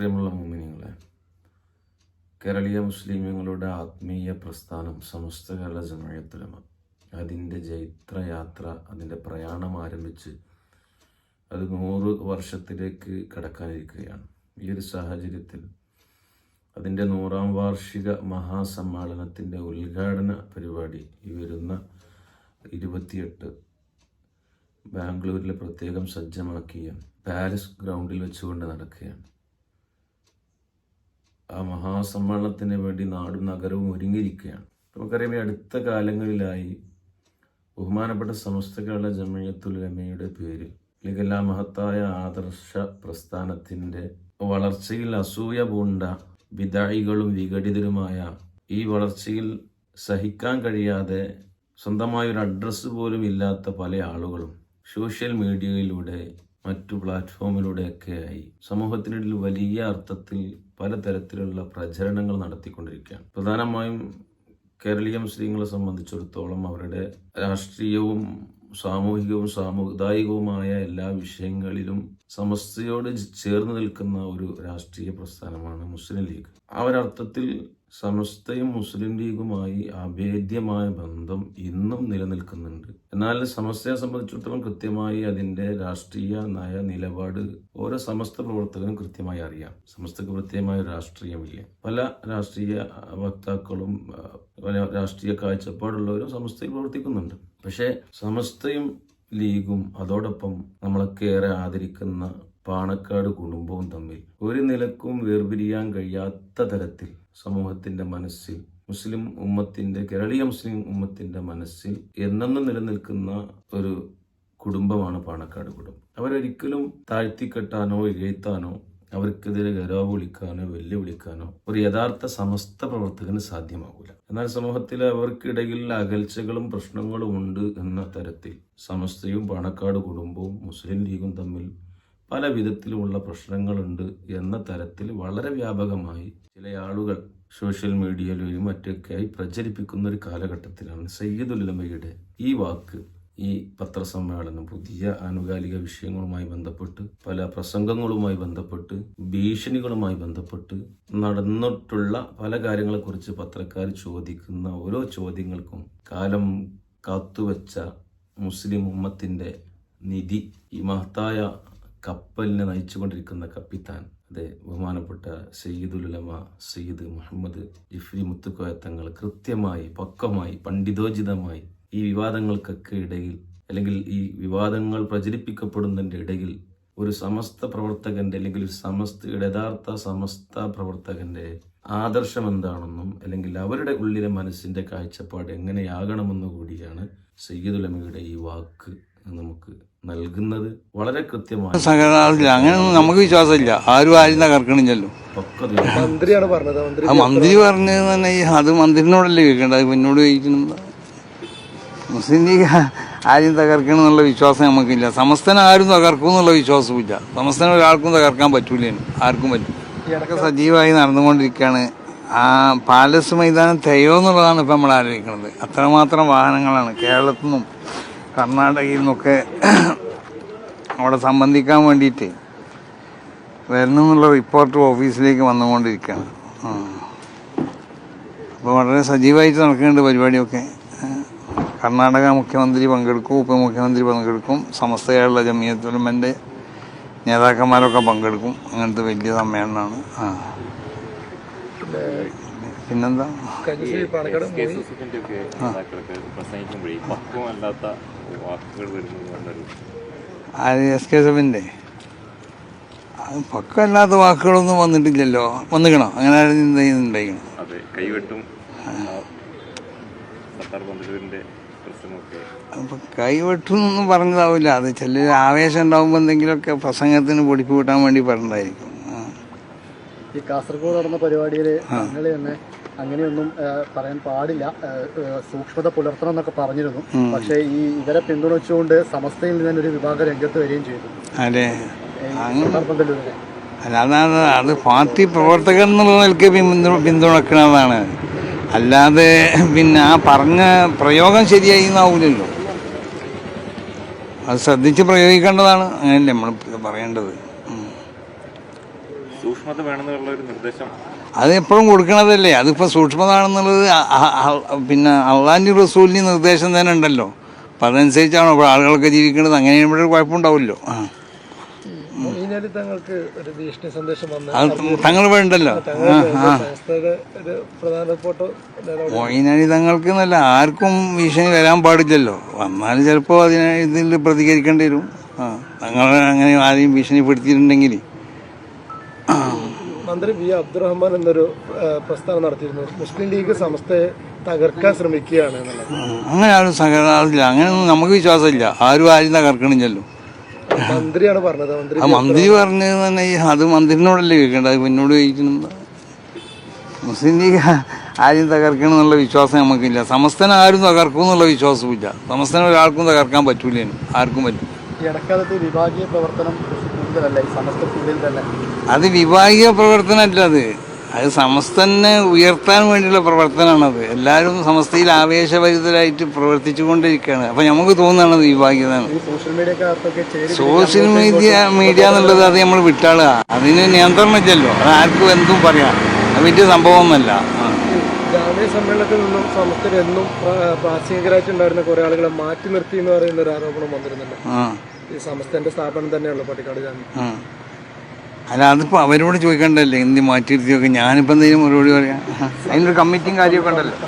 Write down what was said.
പ്രിയമുള്ള മുമിനിങ്ങളെ കേരളീയ മുസ്ലിമുകളുടെ ആത്മീയ പ്രസ്ഥാനം സമസ്ത കേരള ജമയത്തുലമ അതിന്റെ ജൈത്രയാത്ര അതിന്റെ പ്രയാണം ആരംഭിച്ച് അത് നൂറ് വർഷത്തിലേക്ക് കടക്കാനിരിക്കുകയാണ്. ഈ ഒരു സാഹചര്യത്തിൽ അതിന്റെ നൂറാം വാർഷിക മഹാസമ്മേളനത്തിന്റെ ഉദ്ഘാടന പരിപാടി ഈ വരുന്ന ഇരുപത്തിയെട്ട് ബാംഗ്ലൂരിൽ പ്രത്യേകം സജ്ജമാക്കിയ പാലസ് ഗ്രൗണ്ടിൽ വെച്ചുകൊണ്ട് നടക്കുകയാണ്. ആ മഹാസമ്മേളനത്തിന് വേണ്ടി നാടും നഗരവും ഒരുങ്ങിയിരിക്കുകയാണ്. നമുക്കറിയാം ഈ അടുത്ത കാലങ്ങളിലായി ബഹുമാനപ്പെട്ട സമസ്ത കേരള ജമയത്തുൽ ലമയുടെ പേരിൽ അല്ലെങ്കിൽ എല്ലാ മഹത്തായ ആദർശ പ്രസ്ഥാനത്തിന്റെ വളർച്ചയിൽ അസൂയ പൂണ്ട വിദായികളും വിഘടിതരുമായ ഈ വളർച്ചയിൽ സഹിക്കാൻ കഴിയാതെ സ്വന്തമായ ഒരു അഡ്രസ്സ് പോലും ഇല്ലാത്ത പല ആളുകളും സോഷ്യൽ മീഡിയയിലൂടെ മറ്റു പ്ലാറ്റ്ഫോമിലൂടെയൊക്കെയായി സമൂഹത്തിനിടയിൽ വലിയ അർത്ഥത്തിൽ പലതരത്തിലുള്ള പ്രചരണങ്ങൾ നടത്തിക്കൊണ്ടിരിക്കുകയാണ്. പ്രധാനമായും കേരളീയ മുസ്ലിങ്ങളെ സംബന്ധിച്ചിടത്തോളം അവരുടെ രാഷ്ട്രീയവും സാമൂഹികവും സാമുദായികവുമായ എല്ലാ വിഷയങ്ങളിലും സമസ്തയോട് ചേർന്ന് നിൽക്കുന്ന ഒരു രാഷ്ട്രീയ പ്രസ്ഥാനമാണ് മുസ്ലിം ലീഗ്. ആ ഒരർത്ഥത്തിൽ സമസ്തയും മുസ്ലിം ലീഗുമായി അഭേദ്യമായ ബന്ധം ഇന്നും നിലനിൽക്കുന്നുണ്ട്. എന്നാൽ സമസ്തയെ സംബന്ധിച്ചിടത്തോളം കൃത്യമായി അതിന്റെ രാഷ്ട്രീയ നയ നിലപാട് ഓരോ സമസ്ത പ്രവർത്തകനും കൃത്യമായി അറിയാം. സമസ്തക്ക് കൃത്യമായ രാഷ്ട്രീയമില്ല. പല രാഷ്ട്രീയ വക്താക്കളും പല രാഷ്ട്രീയ കാഴ്ചപ്പാടുള്ളവരും സമസ്തയിൽ പ്രവർത്തിക്കുന്നുണ്ട്. പക്ഷേ സമസ്തയും ലീഗും അതോടൊപ്പം നമ്മളൊക്കെ ഏറെ ആദരിക്കുന്ന പാണക്കാട് കുടുംബവും തമ്മിൽ ഒരു നിലക്കും വേർപിരിയാൻ കഴിയാത്ത തരത്തിൽ സമൂഹത്തിന്റെ മനസ്സിൽ മുസ്ലിം ഉമ്മത്തിന്റെ കേരളീയ മുസ്ലിം ഉമ്മത്തിന്റെ മനസ്സിൽ എന്നെന്നും നിലനിൽക്കുന്ന ഒരു കുടുംബമാണ് പാണക്കാട് കുടുംബം. അവരൊരിക്കലും താഴ്ത്തിക്കെട്ടാനോ ഇഴത്താനോ അവർക്കെതിരെ ഗൗരവ വിളിക്കാനോ വെല്ലുവിളിക്കാനോ ഒരു യഥാർത്ഥ സമസ്ത പ്രവർത്തകന് സാധ്യമാകില്ല എന്നാൽ സമൂഹത്തിൽ അവർക്കിടയിൽ അകൽച്ചകളും പ്രശ്നങ്ങളും ഉണ്ട് എന്ന തരത്തിൽ സമസ്തയും പാണക്കാട് കുടുംബവും മുസ്ലിം ലീഗും തമ്മിൽ പല വിധത്തിലുമുള്ള പ്രശ്നങ്ങളുണ്ട് എന്ന തരത്തിൽ വളരെ വ്യാപകമായി ചില ആളുകൾ സോഷ്യൽ മീഡിയയിലും മറ്റൊക്കെയായി പ്രചരിപ്പിക്കുന്ന ഒരു കാലഘട്ടത്തിലാണ് സയ്യിദുലമയുടെ ഈ വാക്ക് ഈ പത്രസമ്മേളനം പുതിയ ആനുകാലിക വിഷയങ്ങളുമായി ബന്ധപ്പെട്ട് പല പ്രസംഗങ്ങളുമായി ബന്ധപ്പെട്ട് ഭീഷണികളുമായി ബന്ധപ്പെട്ട് നടന്നിട്ടുള്ള പല കാര്യങ്ങളെക്കുറിച്ച് പത്രക്കാർ ചോദിക്കുന്ന ഓരോ ചോദ്യങ്ങൾക്കും കാലം കാത്തുവച്ച മുസ്ലിം ഉമ്മത്തിന്റെ നിധി ഈ മഹത്തായ കപ്പലിനെ നയിച്ചുകൊണ്ടിരിക്കുന്ന കപ്പിത്താൻ അതെ ബഹുമാനപ്പെട്ട സയ്യിദുലമ സയ്യിദ് മുഹമ്മദ് ജിഫ്രി മുത്തുക്കോയ തങ്ങൾ കൃത്യമായി പക്വമായി പണ്ഡിതോചിതമായി ഈ വിവാദങ്ങൾക്കൊക്കെ ഇടയിൽ അല്ലെങ്കിൽ ഈ വിവാദങ്ങൾ പ്രചരിപ്പിക്കപ്പെടുന്നതിന്റെ ഇടയിൽ ഒരു സമസ്ത പ്രവർത്തകന്റെ അല്ലെങ്കിൽ സമസ്ത യഥാർത്ഥ സമസ്ത പ്രവർത്തകന്റെ ആദർശം എന്താണെന്നും അല്ലെങ്കിൽ അവരുടെ ഉള്ളിലെ മനസ്സിന്റെ കാഴ്ചപ്പാട് എങ്ങനെയാകണമെന്നു കൂടിയാണ് സയ്യിദുലമയുടെ ഈ വാക്ക്. നമുക്ക് നൽകുന്നത് വളരെ കൃത്യമായി അങ്ങനെയൊന്നും നമുക്ക് വിശ്വാസമില്ല. ആരും ആരും തകർക്കണില്ലല്ലോ മന്ത്രിയാണ് പറഞ്ഞത്. മന്ത്രി ആ മന്ത്രി പറഞ്ഞത് തന്നെ ഈ അത് മന്ത്രിനോടല്ലേ ചോദിക്കേണ്ടത്? അത് എന്നോട് ചോദിക്കുന്നത് മുസ്ലിം ലീഗ് ആരും തകർക്കണം എന്നുള്ള വിശ്വാസം നമുക്കില്ല. സമസ്തനെ ആരും തകർക്കും എന്നുള്ള വിശ്വാസമില്ല സമസ്തനെ ഒരാൾക്കും തകർക്കാൻ പറ്റൂല ആർക്കും പറ്റും ഇതൊക്കെ സജീവമായി നടന്നുകൊണ്ടിരിക്കുകയാണ്. ആ പാലസ് മൈതാനം തെയോ എന്നുള്ളതാണ് ഇപ്പം നമ്മൾ ആലോചിക്കുന്നത്. അത്രമാത്രം വാഹനങ്ങളാണ് കേരളത്തിൽ നിന്നും കർണാടകയിൽ നിന്നൊക്കെ അവിടെ സംബന്ധിക്കാൻ വേണ്ടിയിട്ട് വരുന്നു എന്നുള്ള റിപ്പോർട്ട് ഓഫീസിലേക്ക് വന്നുകൊണ്ടിരിക്കുകയാണ് അപ്പോൾ വളരെ സജീവമായിട്ട് നടക്കുന്നുണ്ട് പരിപാടിയൊക്കെ. കർണാടക മുഖ്യമന്ത്രി പങ്കെടുക്കും ഉപമുഖ്യമന്ത്രി പങ്കെടുക്കും സമസ്ത കേരള ജമിയത്തുലമന്റെ നേതാക്കന്മാരൊക്കെ പങ്കെടുക്കും. അങ്ങനത്തെ വലിയ സമ്മേളനമാണ്. ആ. പിന്നെന്താ? അത് എസ് കെ എസ് പക്കമല്ലാത്ത വാക്കുകളൊന്നും വന്നിട്ടില്ലല്ലോ. വന്നിക്കണോ? അങ്ങനെ ഉണ്ടായിക്കണം കൈവെട്ടും. കൈവെട്ടുന്നൊന്നും പറഞ്ഞതാവില്ല. അത് ചില ആവേശം ഉണ്ടാവുമ്പോ എന്തെങ്കിലുമൊക്കെ പ്രസംഗത്തിന് പൊടിപ്പ് കൂട്ടാൻ വേണ്ടി പറഞ്ഞതായിരിക്കും. ഈ കാസർഗോഡ് നടന്ന പരിപാടിയിൽ ഞങ്ങൾ തന്നെ അങ്ങനെയൊന്നും പറയാൻ പാടില്ല. സൂക്ഷ്മത പുലർത്തണം എന്നൊക്കെ പറഞ്ഞിരുന്നു. പക്ഷേ ഈ ഇവരെ പിന്തുണച്ചുകൊണ്ട് സമസ്തയിൽ നിന്ന് തന്നെ ഒരു വിഭാഗം രംഗത്ത് വരികയും ചെയ്തു. അതെ. അല്ലാതെ അത് പാർട്ടി പ്രവർത്തകൻ എന്നുള്ള നിലയ്ക്ക് പിന്തുണക്കണതാണ്. പിന്തുണക്കുന്നതാണ് അല്ലാതെ പിന്നെ ആ പറഞ്ഞ പ്രയോഗം ശരിയായി എന്നാവില്ലല്ലോ അത് ശ്രദ്ധിച്ച് പ്രയോഗിക്കേണ്ടതാണ്. അങ്ങനെയല്ലേ നമ്മൾ പറയേണ്ടത്. സൂക്ഷ്മത വേണമെന്നുള്ള ഒരു നിർദ്ദേശം അത് എപ്പോഴും കൊടുക്കണതല്ലേ? അതിപ്പോൾ സൂക്ഷ്മതാണെന്നുള്ളത് പിന്നെ അള്ളാന്റെ റസൂലിന് നിർദ്ദേശം തന്നെ ഉണ്ടല്ലോ. അപ്പം അതനുസരിച്ചാണോ ഇപ്പോൾ ആളുകളൊക്കെ ജീവിക്കുന്നത് അങ്ങനെ ഇവിടെ കുഴപ്പമുണ്ടാവില്ലോ മൊയ്നാലി തങ്ങൾക്ക് ഒരു ഭീഷണി സന്ദേശം വന്ന് തങ്ങൾ വേണ്ടല്ലോ. മൊയിനണി തങ്ങൾക്ക് എന്നല്ല ആർക്കും ഭീഷണി വരാൻ പാടില്ലല്ലോ. വന്നാൽ ചിലപ്പോൾ അതിനെ ഇതിൽ പ്രതികരിക്കേണ്ടി വരും. ആ തങ്ങൾ അങ്ങനെ ആരെയും ഭീഷണിപ്പെടുത്തിയിട്ടുണ്ടെങ്കിൽ. മന്ത്രി വി അബ്ദുറഹ്മാൻ എന്നൊരു പ്രസ്താവന നടത്തിയിരുന്നു. മുസ്ലിം ലീഗ് സമസ്തയെ തകർക്കാൻ ശ്രമിക്കുകയാണ് എന്നുള്ളത്. അങ്ങനെ ആരും സംഘടനയില്ല അങ്ങനെയൊന്നും നമുക്ക് വിശ്വാസമില്ല. ആരും ആരും തകർക്കണില്ലല്ലോ. മന്ത്രിയാണ് പറഞ്ഞത്. മന്ത്രി ആ മന്ത്രി പറഞ്ഞത് തന്നെ ഈ അത് മന്ത്രിനോടല്ലേ കേൾക്കേണ്ടത് പിന്നോട് ചോദിക്കണം മുസ്ലിം ലീഗ് ആരും തകർക്കണം എന്നുള്ള വിശ്വാസം നമുക്കില്ല. സമസ്തന ആരും തകർക്കും എന്നുള്ള വിശ്വാസവും ഇല്ല സമസ്തനെ ഒരാൾക്കും തകർക്കാൻ പറ്റൂലേനും. ആർക്കും പറ്റും ഈ ഇടക്കാലത്ത് വിഭാഗീയ പ്രവർത്തനം അത് വിഭാഗീയ പ്രവർത്തനമല്ല അത്. അത് സമസ്തനെ ഉയർത്താൻ വേണ്ടിയുള്ള പ്രവർത്തനമാണത് എല്ലാവരും സമസ്തയിൽ ആവേശഭരിതരായിട്ട് പ്രവർത്തിച്ചു കൊണ്ടിരിക്കുകയാണ് അപ്പം നമുക്ക് തോന്നുകയാണ് വിഭാഗീയത ഈ സോഷ്യൽ മീഡിയ മീഡിയ എന്നുള്ളത് അത് നമ്മൾ വിട്ടാളുക അതിന് നിയന്ത്രണം ഇല്ലല്ലോ. അത് ആർക്കും എന്തും പറയാം. അത് വലിയ സംഭവമൊന്നുമല്ല. ജാമ്യ സമ്മേളനത്തിൽ നിന്നും സമസ്തരെന്നും പ്രാസംഗികരായിട്ടുണ്ടായിരുന്ന കുറെ ആളുകളെ മാറ്റി നിർത്തി എന്ന് പറയുന്ന ഒരു ആരോപണം വന്നിരുന്നല്ലോ. ആ. ഈ സമസ്തന്റെ സ്ഥാപനം തന്നെയുള്ളൂ പട്ടിക്കാട് ജാമ്യം ആ. അല്ല അതിപ്പോൾ അവരോട് ചോദിക്കണ്ടല്ലേ? എന്ത് മാറ്റിയിരുത്തിയൊക്കെ? ഞാനിപ്പോൾ എന്തെങ്കിലും മറുപടി പറയാം. അതിനൊരു കമ്മിറ്റിയും കാര്യമൊക്കെ ഉണ്ടല്ലോ.